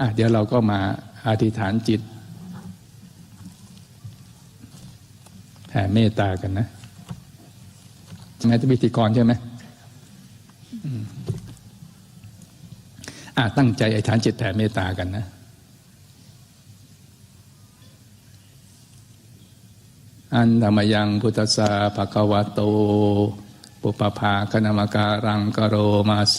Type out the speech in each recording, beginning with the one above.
อะเดี๋ยวเราก็มาอธิษฐานจิตแผ่เมตตากันนะแม้จะพิธีกรใช่ไหมอะตั้งใจอธิษฐานจิตแผ่เมตตากันนะอันธรรมยังพุทธสาภควโต ปุปปภาคณมการังกโรมาเซ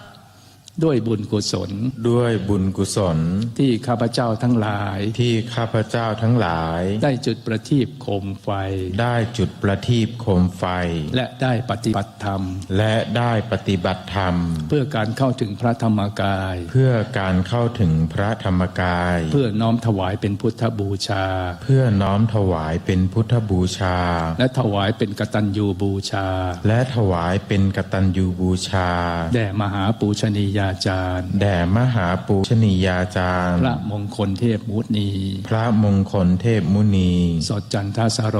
ด้วยบุญกุศล ด้วยบุญกุศล ที่ข้าพเจ้าทั้งหลาย ที่ข้าพเจ้าทั้งหลาย ได้จุดประทีปโคมไฟ ได้จุดประทีปโคมไฟ และได้ปฏิบัติธรรม และได้ปฏิบัติธรรม เพื่อการเข้าถึงพระธรรมกาย เพื่อการเข้าถึงพระธรรมกาย เพื่อน้อมถวายเป็นพุทธบูชา เพื่อน้อมถวายเป็นพุทธบูชา และถวายเป็นกตัญญูบูชา และถวายเป็นกตัญญูบูชา แด่มหาปูชนียาจารย์ แด่มหาปูชนียาจารย์ พระมงคลเทพมุนี พระมงคลเทพมุนี สดจันทสโร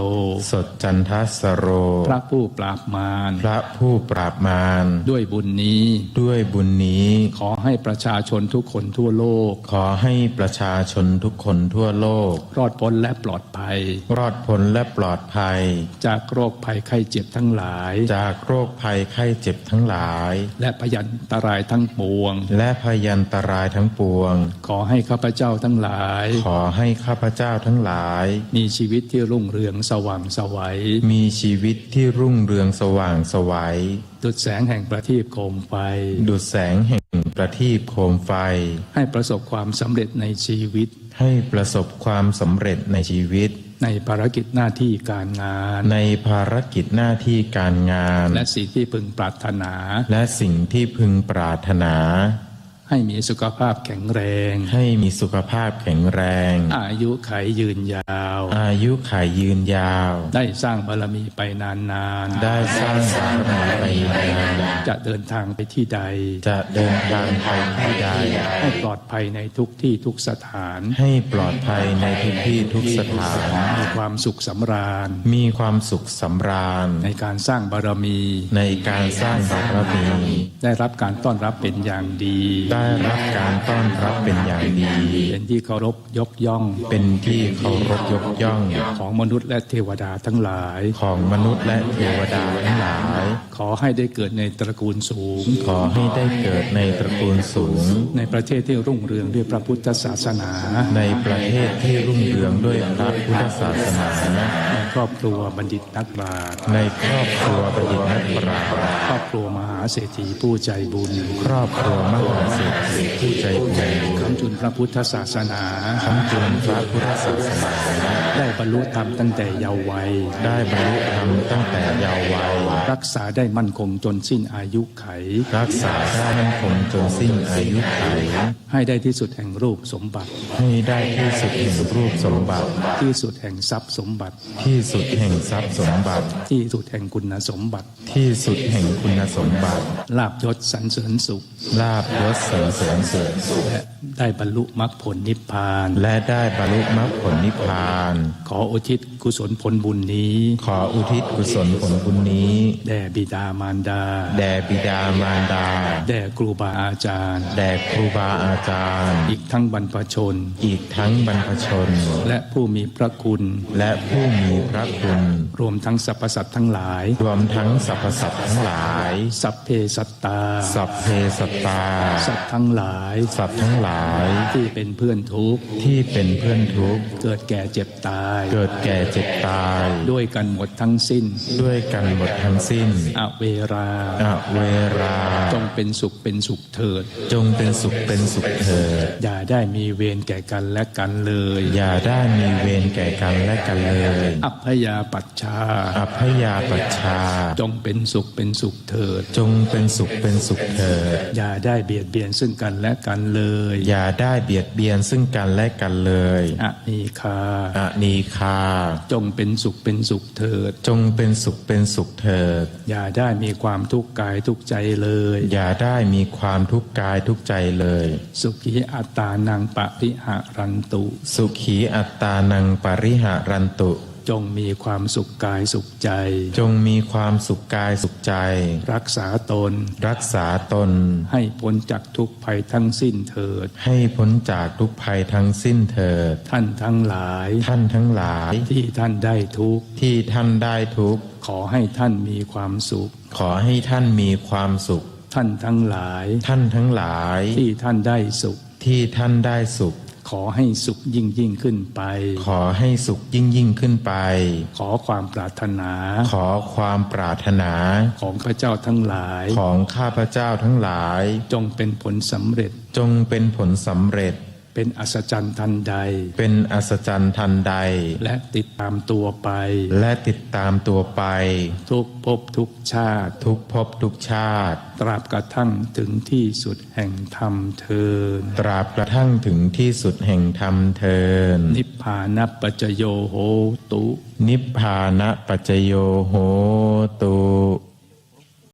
สดจันทสโร พระผู้ปราบมาร พระผู้ปราบมาร ด้วยบุญนี้ ด้วยบุญนี้ ขอให้ประชาชนทุกคนทั่วโลก ขอให้ประชาชนทุกคนทั่วโลก รอดพ้นและปลอดภัย รอดพ้นและปลอดภัย จากโรคภัยไข้เจ็บทั้งหลาย จากโรคภัยไข้เจ็บทั้งหลาย และพยันตรายทั้งปวง และพยันตรายทั้งปวง ขอให้ข้าพเจ้าทั้งหลาย ขอให้ข้าพเจ้าทั้งหลาย มีชีวิตที่รุ่งเรืองสว่างไสวัย มีชีวิตที่รุ่งเรืองสว่างไสวัย ดุจแสงแห่งประทีปโคมไฟ ดุจแสงแห่งประทีปโคมไฟ ให้ประสบความสำเร็จในชีวิต ให้ประสบความสำเร็จในชีวิต ในภารกิจหน้าที่การงาน ในภารกิจหน้าที่การงาน และสิ่งที่พึงปรารถนา และสิ่งที่พึงปรารถนา ให้มีสุขภาพแข็งแรง ให้มีสุขภาพแข็งแรง อายุขัยยืนยาว อายุขัยยืนยาว ได้สร้างบารมีไปนานๆ ได้สร้างสารมีไปนานจะเดินทางไปที่ใด จะเดินทางไปที่ใด ให้ปลอดภัยในทุกที่ทุกสถาน ให้ปลอดภัยในทุกที่ทุกสถาน มีความสุขสำราญ มีความสุขสำราญ ในการสร้างบารมี ในการสร้างบารมี ได้รับการต้อนรับเป็นอย่างดีได้รับการต้อนรับเป็นอย่างดี เป็นที่เคารพยกย่อง เป็นที่เคารพยกย่อง ของมนุษย์และเทวดาทั้งหลาย ของมนุษย์และเทวดาทั้งหลาย ขอให้ได้เกิดในตระกูลสูง ขอให้ได้เกิดในตระกูลสูง ในประเทศที่รุ่งเรืองด้วยพระพุทธศาสนา ในประเทศที่รุ่งเรืองด้วยพระพุทธศาสนาในครอบครัวบัณฑิตนักปราชญ์ในครอบครัวประดิษฐ์นักปราชญ์ครอบครัวมหาเศรษฐีผู้ใจบุญ ครอบครัวมหาเศรษฐีผู้ใจบุญคำจุนพระพุทธศาสนาคำจุนพระพุทธศาสนา ได้บรรลุธรรมตั้งแต่เยาว์วัย ได้บรรลุธรรมตั้งแต่เยาว์วัย รักษาได้มั่นคงจนสิ้นอายุไข รักษาได้มั่นคงจนสิ้นอายุไข ให้ได้ที่สุดแห่งรูปสมบัติ ให้ได้ที่สุดแห่งรูปสมบัติ ที่สุดแห่งทรัพย์สมบัติ ที่สุดแห่งทรัพย์สมบัติ ที่สุดแห่งคุณสมบัติ ที่สุดแห่งคุณสมบัติ ลาบยศสรรเสริญสุข ลาบยศสรรเสริญสุขและได้บรรลุมรรคผลนิพพาน และได้บรรลุมรรคผลนิพพาน ขออุทิศกุศลผลบุญนี้ ขออุทิศกุศลผลบุญนี้ แด่บิดามารดา แด่บิดามารดา แด่ครูบาอาจารย์ แด่ครูบาอาจารย์ อีกทั้งบรรพชน อีกทั้งบรรพชน และผู้มีพระคุณ และผู้มีพระคุณ รวมทั้งสรรพสัตว์ทั้งหลาย รวมทั้งสรรพสัตว์ทั้งหลาย สัพเพสัตตา สัพเพสัตตา สัตตว์ทั้งหลาย สัตว์ทั้งหลาย ที่เป็นเพื่อนทุกข์ ที่เป็นเพื่อนทุกข์ เกิดแก่เจ็บตาย เกิดแก่เจ็บตาย ด้วยกันหมดทั้งสิ้น ด้วยกันหมดทั้งสิ้นอเวราอเวรา จงเป็นสุขเป็นสุขเถิด จงเป็นสุขเป็นสุขเถิด อย่าได้มีเวรแก่กันและกันเลย อย่าได้มีเวรแก่กันและกันเลย อัพยาปัชชา อัพยาปัชชา จงเป็นสุขเป็นสุขเถิด จงเป็นสุขเป็นสุขเถิด อย่าได้เบียดเบียนซึ่งกันและกันเลย อย่าได้เบียดเบียนซึ่งกันและกันเลยอนีคาอนีคา จงเป็นสุขเป็นสุขเถิด จงเป็นสุขเป็นสุขเถิดอย่าได้มีความทุกข์กายทุกข์ใจเลย อย่าได้มีความทุกข์กายทุกข์ใจเลย สุขีอัตตานังปะริหารันตุ สุขีอัตตานังปริหารันตุจงมีความสุขกายสุขใจ จงมีความสุขกายสุขใจ รักษาตน รักษาตน ให้พ้นจากทุกภัยทั้งสิ้นเถิด ให้พ้นจากทุกภัยทั้งสิ้นเถิด ท่านทั้งหลาย ท่านทั้งหลายที่ท่านได้ทุกข์ที่ท่านได้ทุก ข์ขอให้ท่านมีความสุข ขอให้ท่านมีความสุข ท่านทั้งหลาย ท่านทั้งหลาย ที่ท่านได้สุข ที่ท่านได้สุข ขอให้สุขยิ่งยิ่งขึ้นไป ขอให้สุขยิ่งยิ่งขึ้นไป ขอความปรารถนา ขอความปรารถนา ของพระเจ้าทั้งหลาย ของข้าพเจ้าทั้งหลาย จงเป็นผลสำเร็จ จงเป็นผลสำเร็จ เป็นอัศจรรย์ทันใด เป็นอัศจรรย์ทันใด และติดตามตัวไป และติดตามตัวไป ทุกภพทุกชาติ ทุกภพทุกชาติ ตราบกระทั่งถึงที่สุดแห่งธรรมเทินตราบกระทั่งถึงที่สุดแห่งธรรมเทินนิพพานัปจโยโหตุ นิพพานะปัจจโยโหตุ